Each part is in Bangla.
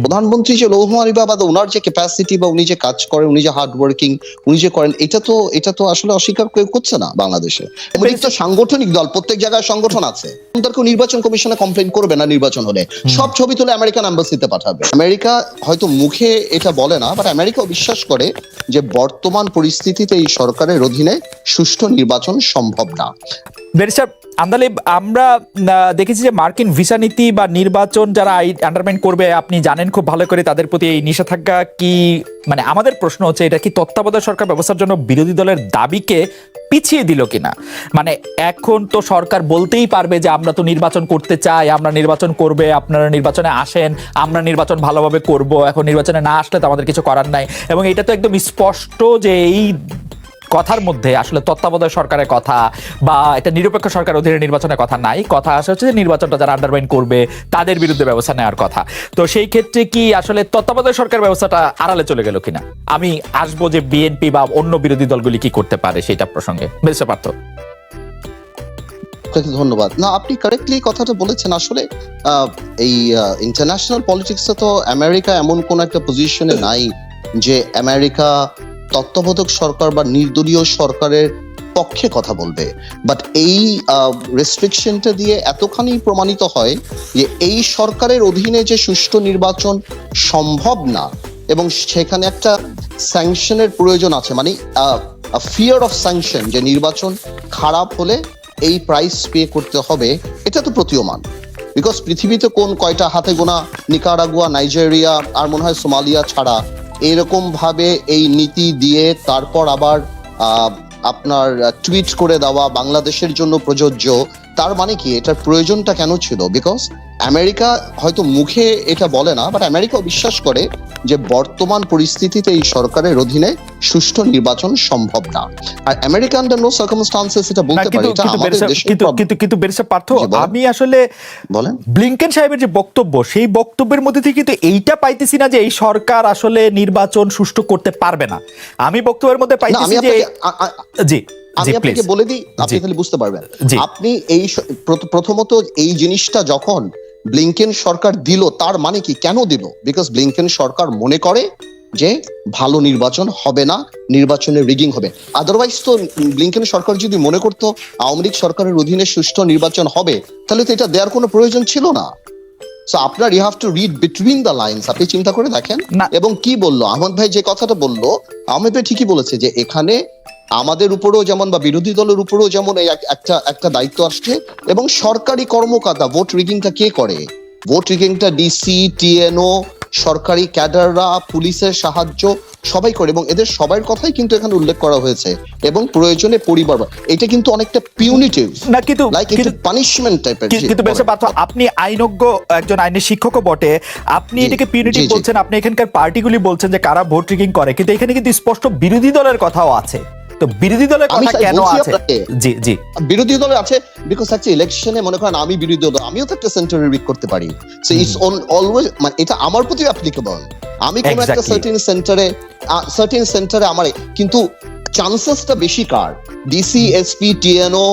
প্রধানমন্ত্রী যে লৌহমারি বা ওনার যে ক্যাপাসিটি বা উনি যে কাজ করেন উনি যে হার্ড ওয়ার্কিং উনি যে করেন এটা তো এটা তো আসলে অস্বীকার কেউ করছে না বাংলাদেশে। আমেরিকা সাংগঠনিক দল প্রত্যেক জায়গায় সংগঠন আছে। তার কেউ নির্বাচন কমিশনে কমপ্লেন করবে না নির্বাচন হলে। সব ছবি তুলে আমেরিকান এম্বাসিতে পাঠাবে। আমেরিকা হয়তো মুখে এটা বলে না বাট আমেরিকাও বিশ্বাস করে যে বর্তমান পরিস্থিতিতে এই সরকারের অধীনে সুষ্ঠু নির্বাচন সম্ভব না। আন্দালিব আমরা দেখেছি যে মার্কিন ভিসা নীতি বা নির্বাচন যারা আন্ডারমাইন করবে, আপনি জানেন খুব ভালো করে তাদের প্রতি এই নিষেধাজ্ঞা কি মানে আমাদের প্রশ্ন হচ্ছে, এটা কি তত্ত্বাবধায়ক সরকার ব্যবস্থার জন্য বিরোধী দলের দাবিকে পিছিয়ে দিল কিনা? মানে এখন তো সরকার বলতেই পারবে যে আমরা তো নির্বাচন করতে চাই, আমরা নির্বাচন করবে, আপনারা নির্বাচনে আসেন, আমরা নির্বাচন ভালোভাবে করব, এখন নির্বাচনে না আসলে তো আমাদের কিছু করার নাই। এবং এটা তো একদম স্পষ্ট যে এই কথার মধ্যে আসলে তত্ত্বাবধায়ক সরকারের কথা বা এটা নিরপেক্ষ সরকার অধীনে নির্বাচনের কথা নাই। কথা আসে হচ্ছে যে নির্বাচনটা যারা আন্ডারমাইন করবে, তাদের বিরুদ্ধে ব্যবস্থা নেওয়ার কথা। তো সেই ক্ষেত্রে কি আসলে তত্ত্বাবধায়ক সরকার ব্যবস্থাটা আড়ালে চলে গেল কিনা? আমি আসব যে বিএনপি বা অন্য বিরোধী দলগুলি কি করতে পারে সেটা প্রসঙ্গে। বেশি পারত ধন্যবাদ। না, আপনি কারেক্টলি কথাটা বলেছেন। আসলে এই ইন্টারন্যাশনাল পলিটিক্সে তো আমেরিকা এমন কোন একটা পজিশনে নাই যে আমেরিকা তত্ত্বাবধায়ক সরকার বা নির্দলীয় সরকারের পক্ষে কথা বলবে। বাট এই রেস্ট্রিকশনটা দিয়ে এতখানি প্রমাণিত হয় যে এই সরকারের অধীনে যে সুষ্ঠু নির্বাচন সম্ভব না এবং সেখানে একটা স্যাংশনের প্রয়োজন আছে মানে ফিয়ার অফ স্যাংশন যে নির্বাচন খারাপ হলে এই প্রাইস পে করতে হবে, এটা তো প্রতীয়মান। বিকজ পৃথিবীতে কোন কয়টা হাতে গোনা? নিকারাগুয়া, নাইজেরিয়া, আর মনে হয় সোমালিয়া ছাড়া এরকম ভাবে এই নীতি দিয়ে তারপর আবার আপনার টুইট করে দেওয়া বাংলাদেশের জন্য প্রযোজ্য। তার মানে কি? এটার প্রয়োজনটা কেন ছিল? বিকজ আমেরিকা হয়তো মুখে এটা বলে না বাট আমেরিকাও বিশ্বাস করে যে বর্তমান পরিস্থিতিতে এই সরকারের অধীনে সুষ্ঠু নির্বাচন সম্ভব না। আর আমেরিকা আন্ডার নো সার্কামস্টান্সেস এটা বলতে পারে এটা আমাদের দেশের কিন্তু কিন্তু কিন্তু বেরিসা পার্থ আমি আসলে বলেন। ব্লিংকেন সাহেবের যে বক্তব্য সেই বক্তব্যের মধ্যে থেকে কিন্তু এইটা পাইতেছি না যে এই সরকার আসলে নির্বাচন সুষ্ঠু করতে পারবে না। আমি বক্তব্যের মধ্যে পাইতেছি যে জি। আমি আপনাকে বলে দিই আপনি তাহলে বুঝতে পারবেন। আপনি এই প্রথমত এই জিনিসটা যখন ব্লিংকেন সরকার দিল তার মানে কি? কেন দিল? বিকজ ব্লিংকেন সরকার মনে করে যে ভালো নির্বাচন হবে না নির্বাচনে রিগিং হবে। আদারওয়াইজ তো ব্লিংকেন সরকার যদি মনে করতো আওয়ামী লীগ সরকারের অধীনে সুষ্ঠু নির্বাচন হবে তাহলে তো এটা দেওয়ার কোনো প্রয়োজন ছিল না। সো আপনার you have to read between the lines আপনি চিন্তা করে দেখেন। এবং কি বলল? আহমদ ভাই যে কথাটা বলল আহমেদ ভাই ঠিকই বলেছে যে এখানে আমাদের উপরেও যেমন বা বিরোধী দলের উপরেও যেমন এই এক- একটা একটা দায়িত্ব আসছে এবং সরকারি কর্মকর্তা ভোট রিগিংটা কে করে? ভোট রিগিংটা ডিসি টিএনও সরকারি ক্যাডাররা পুলিশের সাহায্য সবাই করে এবং এদের সবার কথাই কিন্তু এখানে উল্লেখ করা হয়েছে এবং প্রয়োজনে পরিবার এটা কিন্তু অনেকটা পিউনিটিভ না কিন্তু লাইক কিন্তু পানিশমেন্ট টাইপের কিন্তু বেশ পার্থ আপনি আইনজ্ঞ একজন আইনের শিক্ষকও বটে। আপনি এটাকে পিউনিটি জি, জি। বলছেন আপনি এখানকার পার্টিগুলি বলছেন যে কারা ভোট রিগিং করে কিন্তু এখানে কিন্তু স্পষ্ট বিরোধী দলের কথাও আছে। তো বিরোধী দলের কথা কেন আছে? জি জি। বিরোধী দলে আছে বিকজ একটা ইলেকশনে মনে করেন আমি বিরোধী দল আমিও তো একটা সেন্টারে রিক করতে পারি। সো ইটস অলওয়েজ মানে এটা আমার প্রতি অ্যাপ্লিকেবল আমি কোন একটা সার্টেন সেন্টারে সার্টেন সেন্টারে আমার কিন্তু চান্সেসটা বেশি কার? ডিসি এসপি টিএনও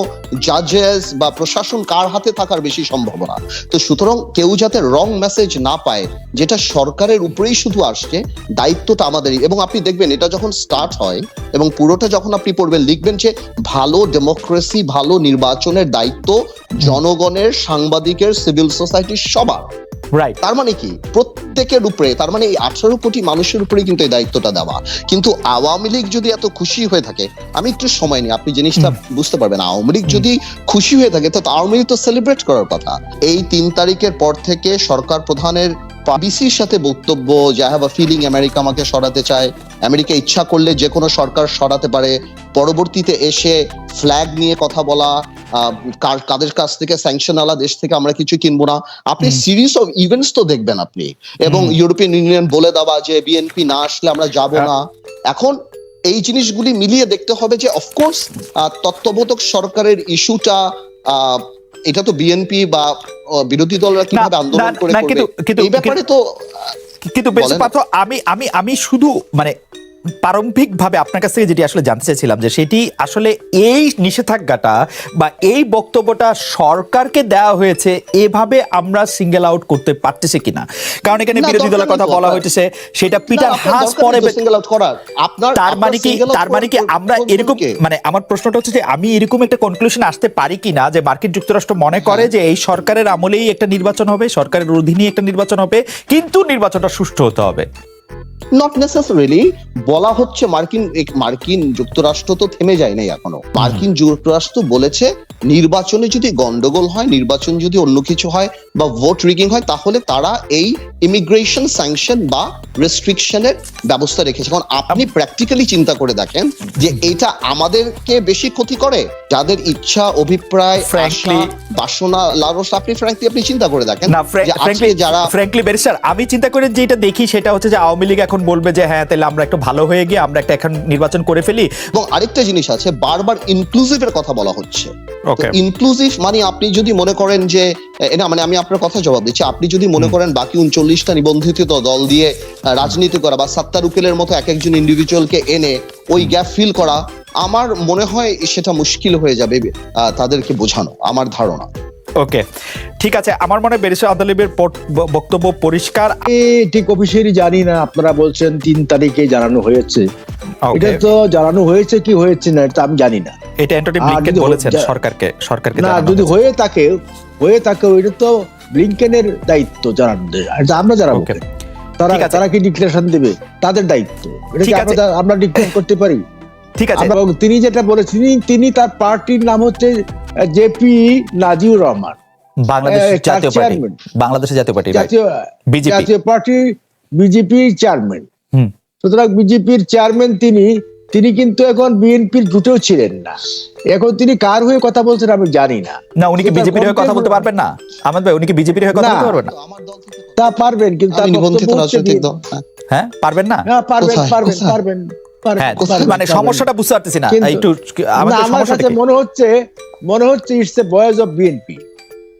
জাজেস বা প্রশাসন কার হাতে থাকার বেশি সম্ভাবনা? তো সুতরাং কেউ যাতে রং মেসেজ না পায়, যেটা সরকারের উপরেই শুধু আসছে, দায়িত্বটা আমাদেরই। এবং আপনি দেখবেন এটা যখন স্টার্ট হয়, এবং পুরোটা যখন আপনি পড়বেন, লিখবেন যে ভালো ডেমোক্রেসি ভালো নির্বাচনের দায়িত্ব জনগণের, সাংবাদিকের সিভিল সোসাইটির সবার। রাইট তার মানে কি? প্রত্যেকের উপরে তার মানে এই আঠারো কোটি মানুষের উপরে কিন্তু এই দায়িত্বটা দেওয়া। কিন্তু আওয়ামী লীগ যদি এত খুশি হয়ে থাকে আমি একটু সময় নিই আপনি জিনিসটা বুঝতে পারবেন আওয়ামী লীগ যদি খুশি হয়ে থাকে তো আওয়ামী লীগ তো সেলিব্রেট করার কথা। এই তিন তারিখের পর থেকে সরকার প্রধানের বিসির সাথে বক্তব্য যে হ্যাভ আ ফিলিং আমেরিকা আমাকে সরাতে চায় আমেরিকা ইচ্ছা করলে যে কোনো সরকার সরাতে পারে পরবর্তীতে এসে ফ্ল্যাগ নিয়ে কথা বলা কাদের কাছ থেকে স্যাংশন আলা দেশ থেকে আমরা কিছু কিনবো না। আপনি সিরিজ অফ ইভেন্টস তো দেখবেন আপনি। এবং। ইউরোপিয়ান ইউনিয়ন বলে দেওয়া যে বিএনপি না আসলে আমরা যাব হ্যাঁ। না। এখন এই জিনিসগুলি মিলিয়ে দেখতে হবে যে অফকোর্স তত্ত্ববোধক সরকারের ইস্যুটা এটা তো বিএনপি বা বিরোধী দলরা কীভাবে আন্দোলন করে এই ব্যাপারে তো কিন্তু পাত্র আমি আমি আমি শুধু মানে প্রারম্ভিকভাবে আপনার কাছ থেকে যেটি আসলে জানতে চাইছিলাম যে সেটি আসলে এই নিষেধাজ্ঞাটা বা এই বক্তব্যটা সরকারকে দেওয়া হয়েছে এভাবে আমরা সিঙ্গেল আউট করতে পারতেছি কিনা কারণ এখানে বিরোধী দলের কথা বলা হয়েছে সেটা পিটার হাস পরে single out করার। আপনার তার মানে কি তার মানে কি আমরা এরকম মানে আমার প্রশ্নটা হচ্ছে যে আমি এরকম একটা কনক্লুশন আসতে পারি কিনা যে মার্কিন যুক্তরাষ্ট্র মনে হ্যাঁ। করে যে এই সরকারের আমলেই একটা নির্বাচন হবে সরকারের অধীনেই একটা নির্বাচন হবে কিন্তু নির্বাচনটা সুষ্ঠু হতে হবে নট নেসেসারিলি বলা হচ্ছে মার্কিন মার্কিন যুক্তরাষ্ট্র তো থেমে যায় নাই এখনও। মার্কিন যুক্তরাষ্ট্র বলেছে নির্বাচনে যদি গন্ডগোল হয় নির্বাচন যদি অন্য কিছু হয় বা ভোট রিগিং হয় তাহলে তারা এই ইমিগ্রেশন স্যাংশন বা রেস্ট্রিকশনের ব্যবস্থা রেখেছে। কারণ আপনি প্র্যাকটিক্যালি চিন্তা করে দেখেন যে এটা আমাদেরকে বেশি ক্ষতি করে। যাদের ইচ্ছা অভিপ্রায় আশা, বাসনা লালস আপনি ফ্র্যাঙ্কলি আপনি চিন্তা করে দেখেন না যে আজকে যারা ফ্র্যাঙ্কলি ব্যারিস্টার আমি চিন্তা করে যেটা দেখি সেটা হচ্ছে যে আওয়ামী লীগ এখন বলবে যে হ্যাঁ তাহলে আমরা একটু ভালো হয়ে গিয়ে আমরা একটা এখন নির্বাচন করে ফেলি। এবং আরেকটা জিনিস আছে বারবার ইনক্লুসিভের কথা বলা হচ্ছে। ইনক্লুসিভ মানে আপনি যদি মনে করেন যে না মানে আমি আপনার কথা জবাব দিচ্ছি আপনি যদি মনে করেন বাকি উনচল্লিশটা নিবন্ধিত দল দিয়ে রাজনীতি করা বা সাত্তার উকিলের মতো এক একজন ইন্ডিভিজুয়ালকে এনে ওই গ্যাপ ফিল করা আমার মনে হয় সেটা মুশকিল হয়ে যাবে তাদেরকে বোঝানো আমার ধারণা। ওকে ঠিক আছে আমার মনে হয় ব্যারিস্টার আদালিবের বক্তব্য পরিষ্কার। ঠিক অফিসিয়ালি জানি না আপনারা বলছেন তিন তারিখে জানানো হয়েছে। এটা তো জানানো হয়েছে কি হয়েছে না এটা আমি জানি না। এটা অ্যান্টনি ব্লিংকেন বলেছেন সরকারকে সরকারকে না যদি হয়ে থাকে হয়ে থাকে ওইটা তো ব্লিংকেনের দায়িত্ব জানানো এটা আমরা জানাব. তারা তারা কি ডিক্লারেশন দেবে? তাদের দায়িত্ব। এটা কি আমরা আমরা ডিক্লেয়ার করতে পারি? ঠিক আছে। তিনি যেটা বলেছেন তিনি তার পার্টির নাম হচ্ছে জেপি নাজিউর রহমান। বাংলাদেশ জাতীয় পার্টি। chairman। বাংলাদেশের Jatiya party BJP. Jatiya party বিজেপির চেয়ারম্যান সুতরাং বিজেপির চেয়ারম্যান তিনি তিনি কিন্তু এখন বিএনপির জুটেও ছিলেন না। এখন তিনি কার হয়ে কথা বলছেন আমি জানি না। না উনি কি বিজেপির হয়ে কথা বলতে পারবেন না? আমাদের ভাই উনি কি বিজেপির হয়ে কথা বলতে পারবেন না? তা পারবেন কিন্তু তার নিবন্ধিত বক্তব্য রাজনৈতিক দল হ্যাঁ। হ্যাঁ পারবেন না? হ্যাঁ পারবেন পারবেন পারবেন, মানে সমস্যাটা বুঝতে পারতেছি না। একটু আমার কাছে মনে হচ্ছে মনে হচ্ছে it's a boys of BNP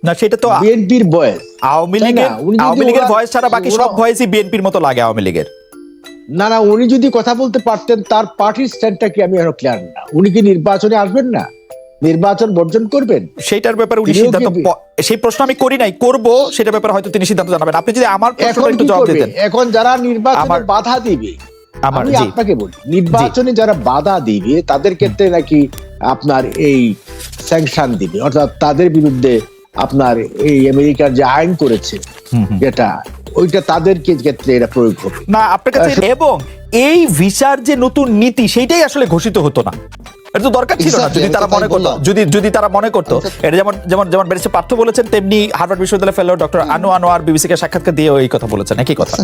না সেটা তো বিএনপির বয়েজ আওয়ামী লীগের আওয়ামী লীগের ভয়েস ছাড়া বাকি সব ভয়েসই বিএনপির মতো লাগে আওয়ামী লীগের। না না উনি যদি কথা বলতে পারতেন তার পার্টির স্ট্যান্ডটা কি আমি এখনও ক্লিয়ার না। উনি কি নির্বাচনে আসবেন না? নির্বাচন বর্জন করবেন? সেইটার ব্যাপারে উনি সিদ্ধান্ত সেই প্রশ্ন আমি করি নাই করব সেটার ব্যাপারে হয়তো তিনি সিদ্ধান্ত জানাবেন। আপনি যদি আমার এখন প্রশ্নটা একটু জবাব দিতেন। এখন যারা নির্বাচনে বাধা দিবে আমি আপনাকে বলি নির্বাচনে যারা বাধা দিবে তাদের ক্ষেত্রে নাকি আপনার এই স্যাংশন দিবে। অর্থাৎ তাদের বিরুদ্ধে আপনার এই আমেরিকার যে আইন করেছে। যেটা ওইটা তাদের ক্ষেত্রে এটা প্রয়োগ হবে না আপনার কাছে এবং এই ভিসার যে নতুন নীতি সেইটাই আসলে ঘোষিত হতো না। এটা তো দরকার ছিল না যদি তারা মনে করতো যদি যদি তারা মনে করতো। এটা যেমন যেমন যেমন বেরিসে পার্থ বলেছেন তেমনি হার্ভার্ড বিশ্ববিদ্যালয় ফেলো ডক্টর আনু আনোয়ার বিবিসি কে সাক্ষাৎকার দিয়ে এই কথা বলেছেন একই কথা।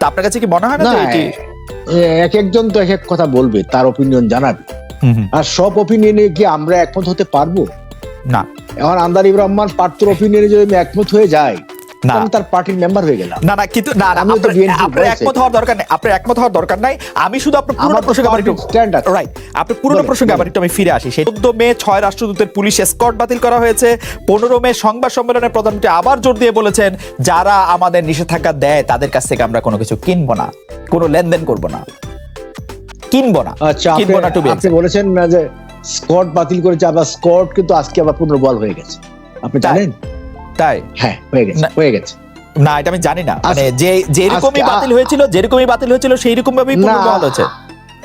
তা আপনার কাছে কি মনে হয় না এটি এক একজন তো এক এক কথা বলবে তার অপিনিয়ন জানাবে আর সব অপিনিয়নে কি আমরা একমত হতে পারব? না। এখন আন্দার রহমান পার্থর ওপিনিয়নে যদি আমি একমত হয়ে যাই না। তার পার্টির মেম্বার হয়ে গেলাম। না না কিন্তু না না তো আপনার- BNP আপনার বলেছি। একমত হওয়ার দরকার নেই আপনার একমত হওয়ার দরকার নাই। আমি শুধু আপনার প্রসঙ্গে একটু। রাইট আপনি পুরোনো প্রসঙ্গে আবার একটু আমি ফিরে আসি। সেই চোদ্দ মে ছয় রাষ্ট্রদূতের পুলিশ এসকর্ট বাতিল করা হয়েছে। পনেরো মে সংবাদ সম্মেলনে প্রধানমন্ত্রী আবার জোর দিয়ে বলেছেন যারা আমাদের নিষেধাজ্ঞা দেয় তাদের কাছ থেকে আমরা কোনো কিছু কিনবো না। কোনো লেনদেন করব না। কিনবো না। আচ্ছা কিনবো না টু আপনি বলেছেন না যে স্কট বাতিল করেছে আবার স্কট কিন্তু আজকে আবার পুনর্বল হয়ে গেছে। আপনি? জানেন? তাই? হ্যাঁ হয়ে গেছে হয়ে গেছে। না এটা আমি জানি না। মানে যে যেরকমই বাতিল হয়েছিল যেরকমই বাতিল হয়েছিল সেই রকম ভাবেই পুনর্বহাল হয়েছে।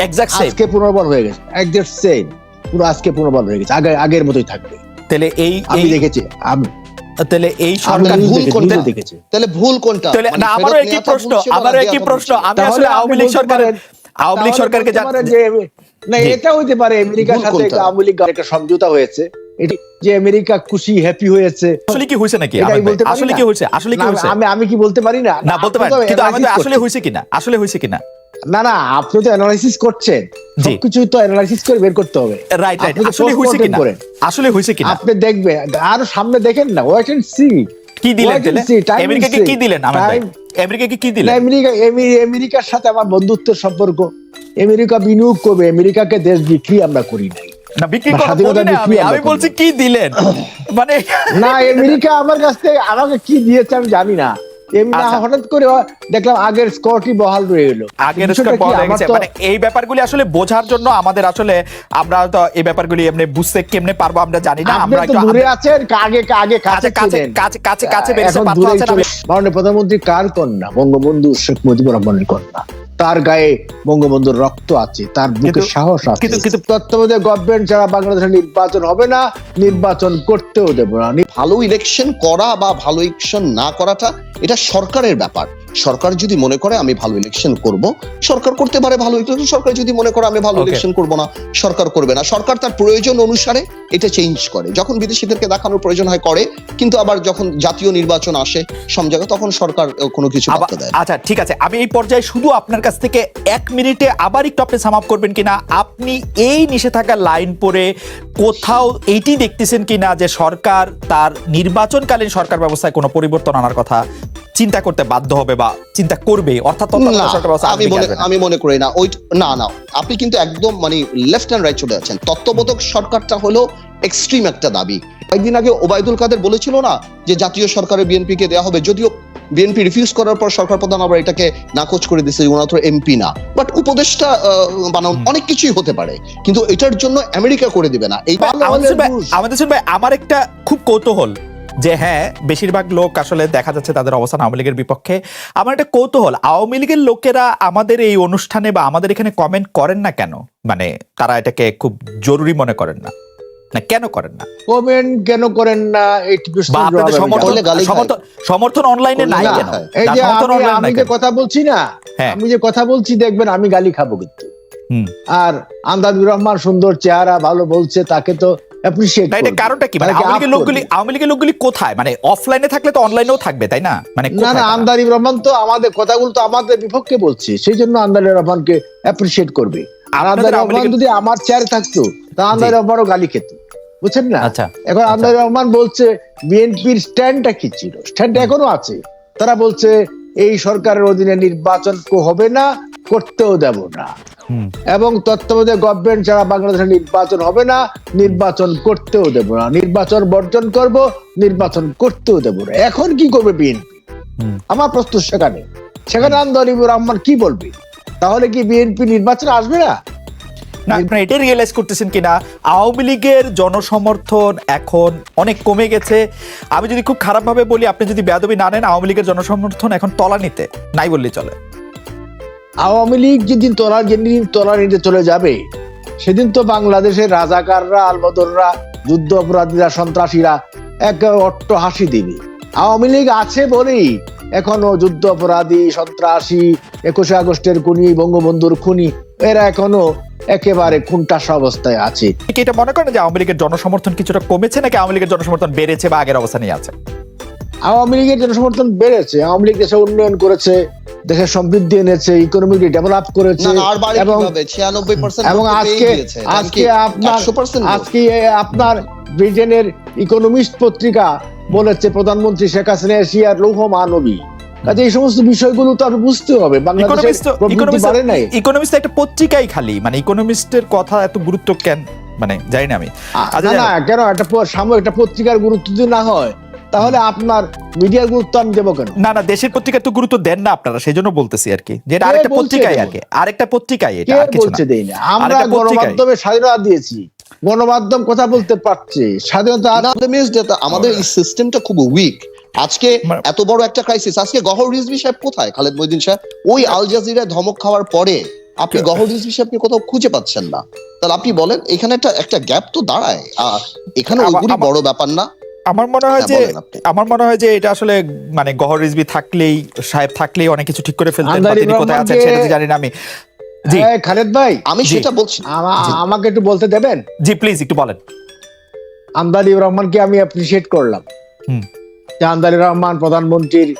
এক্সাক্ট সেম আজকে পুনর্বল হয়ে গেছে। একজাক্ট সেম পুরো আজকে পুনর্বল হয়ে গেছে। আগে আগের মতোই থাকবে। তাহলে এই আমি দেখেছি আমি। তাহলে এই সরকার ভুল কোনটা? দেখেছি। তাহলে ভুল কোনটা? তাহলে মানে না আমারও একই প্রশ্ন আমারও একই প্রশ্ন। আমি আসলে আওয়ামী লীগ সরকারের আওয়ামী লীগ সরকারকে না এটা হইতে পারে আমেরিকার সাথে? আওয়ামী লীগ একটা সমঝোতা হয়েছে। এটি যে আমেরিকা খুশি হ্যাপি হয়েছে। আসলে কি হয়েছে নাকি? পারি আসলে কি হয়েছে? আসলে কি হয়েছে? আমি আমি কি বলতে পারি না? না বলতে তো কিন্তু আমাদের আসলে। হয়েছে কিনা? আসলে হয়েছে কিনা? না না আপনি তো অ্যানালাইসিস করছেন। সবকিছু তো অ্যানালাইসিস করে বের করতে হবে। রাইট রাইট আসলে হয়েছে কিনা? আসলে হয়েছে কিনা? আপনি দেখবেন আর সামনে দেখেন না ওয়েট এন্ড সি কি দিলেন আমেরিকাকে কি দিলেন Time- আমেরিকাকে কি দিলেন? আমেরিকা আমেরিকার সাথে আমার বন্ধুত্বের সম্পর্ক। আমেরিকা বিনিয়োগ করবে আমেরিকাকে দেশ বিক্রি আমরা করি না। বিক্রি না আমি আমি বলছি কি দিলেন? মানে না আমেরিকা আমার কাছ থেকে আমাকে কি দিয়েছে আমি জানি না। এমনি। হঠাৎ করে দেখলাম আগের স্কোরটি বহাল রয়ে এলো। আগের স্কোর কি? বলা আমার গেছে তো- মানে এই ব্যাপারগুলি আসলে বোঝার জন্য আমাদের আসলে আমরা তো এই ব্যাপারগুলি এমনি বুঝতে কেমনে পারব আমরা জানি না। আমরা একটু দূরে আছেন আগে আগে কাছে কাছে কাছে কাছে কাছে কাছে বেরিয়েছে পাত্র আছেন মাননীয় প্রধানমন্ত্রী কার কন্যা? বঙ্গবন্ধু শেখ মুজিবুর রহমানের কন্যা। তার গায়ে বঙ্গবন্ধুর রক্ত আছে তার বুকে সাহস আছে। কিন্তু- কিন্তু- তত্ত্বাবধায়ক গভর্নমেন্ট ছাড়া বাংলাদেশে নির্বাচন হবে না নির্বাচন করতেও দেব না। ভালো ইলেকশন করা বা ভালো ইলেকশন না করাটা এটা সরকারের ব্যাপার। সরকার যদি মনে করে আমি ভালো ইলেকশন করব সরকার করতে পারে ভালো ইলেকশন সরকার যদি মনে করে আমি ভালো ইলেকশন করব না সরকার করবে না। সরকার তার প্রয়োজন অনুসারে এটা চেঞ্জ করে। যখন বিদেশিদেরকে দেখানোর প্রয়োজন হয় করে। কিন্তু আবার যখন জাতীয় নির্বাচন আসে সব জায়গায় তখন সরকার কোনো কিছু আবার- দেয় আচ্ছা ঠিক আছে। আমি এই পর্যায়ে শুধু আপনার কাছ থেকে এক মিনিটে আবার একটু আপনি সাম আপ করবেন কিনা? আপনি এই নিষেধাজ্ঞার লাইন পরে কোথাও এইটি দেখতেছেন কিনা যে সরকার তার নির্বাচনকালীন সরকার ব্যবস্থায় কোনো পরিবর্তন আনার কথা? চিন্তা করতে বাধ্য হবে বা চিন্তা করবে অর্থাৎ সরকার আমি মনে আমি মনে করি না ওই না না আপনি কিন্তু একদম মানে লেফট হ্যান্ড রাইট চলে যাচ্ছেন। তত্ত্ববোধক সরকারটা হলো এক্সট্রিম একটা দাবি। কয়েকদিন আগে ওবায়দুল কাদের বলেছিল না যে জাতীয় সরকারের বিএনপি কে দেওয়া হবে যদিও বিএনপি রিফিউজ করার পর সরকার প্রধান আবার এটাকে নাকচ করে দিচ্ছে ওনার তো এমপি না। বাট উপদেষ্টা আহ, বানানো অনেক কিছুই হতে পারে কিন্তু এটার জন্য আমেরিকা করে দিবে না। এই। আমাদের ভাই আমার একটা খুব কৌতূহল। যে হ্যাঁ বেশিরভাগ লোক আসলে দেখা যাচ্ছে তাদের অবস্থান আওয়ামী লীগের বিপক্ষে। আমার একটা কৌতূহল আওয়ামী লীগের লোকেরা আমাদের এই অনুষ্ঠানে বা আমাদের এখানে কমেন্ট করেন না কেন? মানে তারা এটাকে খুব জরুরি মনে করেন না। না কেন করেন না? কমেন্ট কেন করেন না? সমর্থন অনলাইনে নাই কেন? এই যে আমি যে কথা বলছি না হ্যাঁ। আমি যে কথা বলছি দেখবেন আমি গালি খাব কিন্তু। হুম। আর আন্দাজুর রহমান সুন্দর চেহারা ভালো বলছে তাকে তো অ্যাপ্রিশিয়েট এটা কারণটা কি? মানে আওয়ামী লীগের লোকগুলি আওয়ামী লীগের লোকগুলি কোথায়? মানে অফলাইনে থাকলে তো অনলাইনেও থাকবে তাই না? মানে না না? আমদানি রহমান তো আমাদের কথাগুলো তো আমাদের বিপক্ষে বলছে। সেই জন্য আমদানি রহমানকে অ্যাপ্রিশিয়েট করবে। আর আমদানি রহমান যদি আমার চেয়ারে থাকতো তা আমদানি রহমানও গালি খেত। বুঝছেন না? আচ্ছা এখন আমদানি রহমান বলছে বিএনপির স্ট্যান্ডটা কি ছিল? স্ট্যান্ড এখনও আছে। তারা বলছে এই সরকারের অধীনে নির্বাচন হবে না করতেও দেব না। এবং তত্ত্বাবধায়ক গভর্নমেন্ট ছাড়া বাংলাদেশে নির্বাচন হবে না নির্বাচন করতেও দেব না। নির্বাচন বর্জন করব নির্বাচন করতেও দেব না। এখন কি করবে বিএনপি? আমার প্রশ্ন সেখানে। সেখানে আন্দোলিবুর রহমান কি বলবে? তাহলে কি বিএনপি নির্বাচন আসবে না? আপনারা এটাই রিয়েলাইজ করতেছেন কিনা? আওয়ামী লীগের জনসমর্থন এখন অনেক কমে গেছে। আমি যদি খুব খারাপ ভাবে বলি আপনি যদি বেয়াদবি না নেন আওয়ামী লীগের জনসমর্থন এখন তলানিতে নাই বললেই চলে। আওয়ামী লীগ যেদিন তোলার যেদিন তোলার নিতে চলে যাবে সেদিন তো বাংলাদেশের রাজাকাররা আলবদররা যুদ্ধ অপরাধীরা সন্ত্রাসীরা এক অট্ট হাসি দিবে। আওয়ামী লীগ আছে বলেই এখনও যুদ্ধ অপরাধী সন্ত্রাসী একুশে আগস্টের খুনি বঙ্গবন্ধুর খুনি এরা এখনও একেবারে খুনটাস অবস্থায় আছে। কি এটা মনে করেন যে আওয়ামী লীগের জনসমর্থন কিছুটা কমেছে নাকি আওয়ামী লীগের জনসমর্থন বেড়েছে বা আগের অবস্থানেই আছে? আওয়ামী লীগের জনসমর্থন বেড়েছে। আওয়ামী লীগ দেশে উন্নয়ন করেছে দেশের সমৃদ্ধি এনেছে ইকোনমিক ডেভেলপ করেছে এবং এবং আজকে আজকে আপনার আজকে আপনার ব্রিটেনের ইকোনমিস্ট পত্রিকা বলেছে প্রধানমন্ত্রী শেখ হাসিনা এশিয়ার লৌহ মানবী। কাজে এই সমস্ত বিষয়গুলো তো আর বুঝতে হবে বাংলাদেশের ইকোনমিস্ট একটা পত্রিকাই খালি মানে ইকোনমিস্টের কথা এত গুরুত্ব কেন? মানে জানি না আমি। আচ্ছা, না না কেন একটা সাময়িক একটা পত্রিকার গুরুত্ব যদি না হয় তাহলে আপনার মিডিয়ার গুরুত্ব আমি দেবো কেন? না না দেশের পত্রিকা তো গুরুত্ব দেন না আপনারা সেই জন্য বলতেছি আর কি। যেটা আরেকটা দেবো? আর কি আরেকটা পত্রিকাই এটা আর কিছু না। আমরা গণমাধ্যমে স্বাধীনতা দিয়েছি। গণমাধ্যম কথা বলতে পারছে। স্বাধীনতা আমাদের এই সিস্টেমটা খুব উইক আজকে মানে- এত বড় একটা ক্রাইসিস আজকে গহর রিজভি সাহেব কোথায়? খালেদ মহিদিন সাহেব? ওই আল জাজিরা ধমক খাওয়ার পরে আপনি গহর রিজভি সাহেবকে কোথাও খুঁজে পাচ্ছেন না। তাহলে আপনি বলেন এখানে একটা একটা গ্যাপ তো দাঁড়ায়। এখানে ওইগুলি বড় ব্যাপার না। আমার মনে হয় হ্যাঁ, যে আমার মনে হয় যে এটা আসলে মানে গহর রিজবি থাকলেই সাহেব থাকলেই অনেক কিছু ঠিক করে ফেলতেন বা তিনি কোথায় আছেন সেটা তো জানি না আমি। জি। খালেদ ভাই আমি সেটা বলছি। আমাকে একটু বলতে দেবেন? জি প্লিজ একটু বলেন। আমদানি রহমানকে আমি অ্যাপ্রিসিয়েট করলাম। হুম। যে আমদানি রহমান প্রধানমন্ত্রীর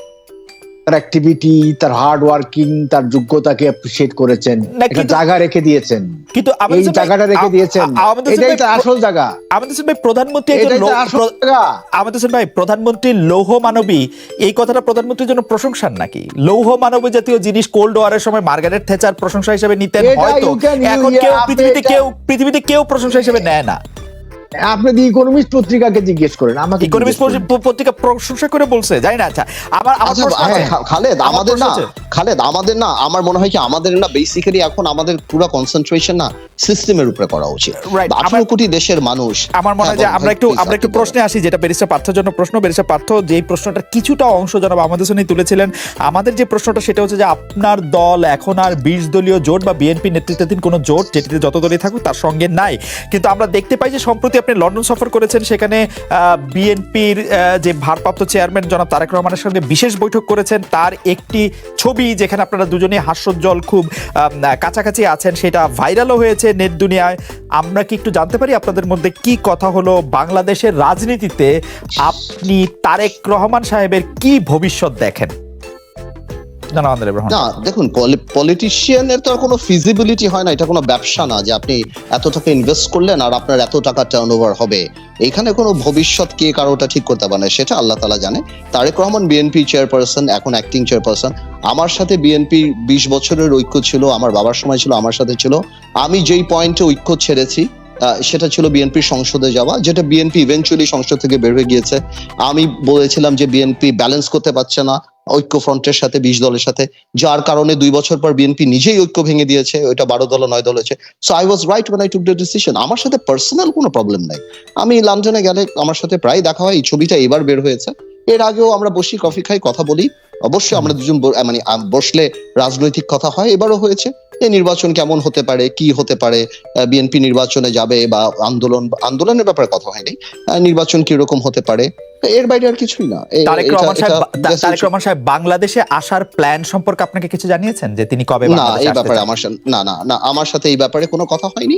তার অ্যাক্টিভিটি তার হার্ড ওয়ার্কিং তার যোগ্যতাকে অ্যাপ্রিসিয়েট করেছেন। একটা জায়গা রেখে দিয়েছেন। কিন্তু এই জায়গাটা রেখে দিয়েছেন। এটাই তো আসল জায়গা। আমাদের সাথে প্রধানমন্ত্রী আমাদের ভাই প্রধানমন্ত্রী লৌহ মানবী এই কথাটা প্রধানমন্ত্রীর জন্য প্রশংসার নাকি? লৌহ মানবী জাতীয় জিনিস কোল্ড ওয়ারের সময় মার্গারেট থেচার প্রশংসা হিসেবে নিতেন হয়তো। এখন কেউ পৃথিবীতে কেউ পৃথিবীতে কেউ প্রশংসা হিসেবে নেয় না। আপনি দি ইকোনমিস্ট পত্রিকাকে জিজ্ঞেস করেন আমাকে করেন। পত্রিকা প্রশংসা করে বলছে। জানি না আচ্ছা আমার আচ্ছা। খা- খালেদ আমাদের না খালেদ আমাদের না আমার মনে হয় কি আমাদের না বেসিক্যালি এখন আমাদের পুরো কনসেন্ট্রেশন না সিস্টেমের উপরে করা উচিত। আঠারো কোটি দেশের মানুষ আমার মনে হয় যে হ্যাঁ, আমরা একটু আমরা একটু প্রশ্নে আসি যেটা পার্থর জন্য প্রশ্ন। পার্থ যে প্রশ্নটার কিছুটা অংশ জনাব আমাদের সঙ্গে তুলেছিলেন আমাদের যে প্রশ্নটা সেটা হচ্ছে যে আপনার দল এখন আর বিশ দলীয় জোট বা বিএনপি নেতৃত্বাধীন কোনো জোট যেটিতে যত দলই থাকুক তার সঙ্গে নাই। কিন্তু আমরা দেখতে পাই যে সম্প্রতি আপনি লন্ডন সফর করেছেন, সেখানে বিএনপির যে ভারপ্রাপ্ত চেয়ারম্যান জনাব তারেক রহমানের সঙ্গে বিশেষ বৈঠক করেছেন, তার একটি ছবি যেখানে আপনারা দুজনে হাস্যোজ্জ্বল, খুব কাছাকাছি আছেন, সেটা ভাইরালও হয়েছে নেট দুনিয়ায়। আমরা কি একটু জানতে পারি আপনাদের মধ্যে কি কথা হলো বাংলাদেশের রাজনীতিতে? আপনি তারেক রহমান সাহেবের কি ভবিষ্যৎ দেখেন? আন্দার রহমান না, দেখুন পলিটিশিয়ানের তো কোনো ফিজিবিলিটি হয় না, এটা কোনো ব্যবসা না যে আপনি এত টাকা ইনভেস্ট করলেন আর আপনার এত টাকা টার্ন হবে। এখানে কোনো ভবিষ্যৎ কে কারোটা ঠিক করতে পারে না, সেটা আল্লাহ তালা জানে। তারেক রহমান বিএনপি চেয়ারপারসন এখন অ্যাক্টিং চেয়ারপারসন আমার সাথে বিএনপি বিশ বছরের ঐক্য ছিল, আমার বাবার সময় ছিল, আমার সাথে ছিল। আমি যেই পয়েন্টে ঐক্য ছেড়েছি সেটা ছিল বিএনপি সংসদে যাওয়া, যেটা বিএনপি ইভেনচুয়ালি সংসদ থেকে বের হয়ে গিয়েছে। আমি বলেছিলাম যে বিএনপি ব্যালেন্স করতে পারছে না ঐক্য ফ্রন্টের সাথে, বিশ দলের সাথে, যার কারণে দুই বছর পর বিএনপি নিজেই ঐক্য ভেঙে দিয়েছে, ওইটা বারো দল নয় দল হয়েছে। So I was right one I took the decision আমার সাথে পার্সোনাল কোনো প্রবলেম নাই। আমি লন্ডনে গেলে আমার সাথে প্রায় দেখা হয়, এই ছবিটা এবার বের হয়েছে। এর আগেও আমরা বসি, কফি খাই, কথা বলি। অবশ্যই আমরা দুজন মানে বসলে রাজনৈতিক কথা হয়, এবারও হয়েছে। এই নির্বাচন কেমন হতে পারে কি হতে পারে বিএনপি নির্বাচনে যাবে বা আন্দোলন আন্দোলনের ব্যাপারে কথা হয়নি নির্বাচন কীরকম হতে পারে এর বাইরে আর কিছুই না। তারেক রহমান সাহেব তারেক রহমান বাংলাদেশে আসার প্ল্যান সম্পর্কে আপনাকে কিছু জানিয়েছেন? যে তিনি কবে না এই ব্যাপারে আমার সাথে না না না আমার সাথে এই ব্যাপারে কোনো কথা হয়নি।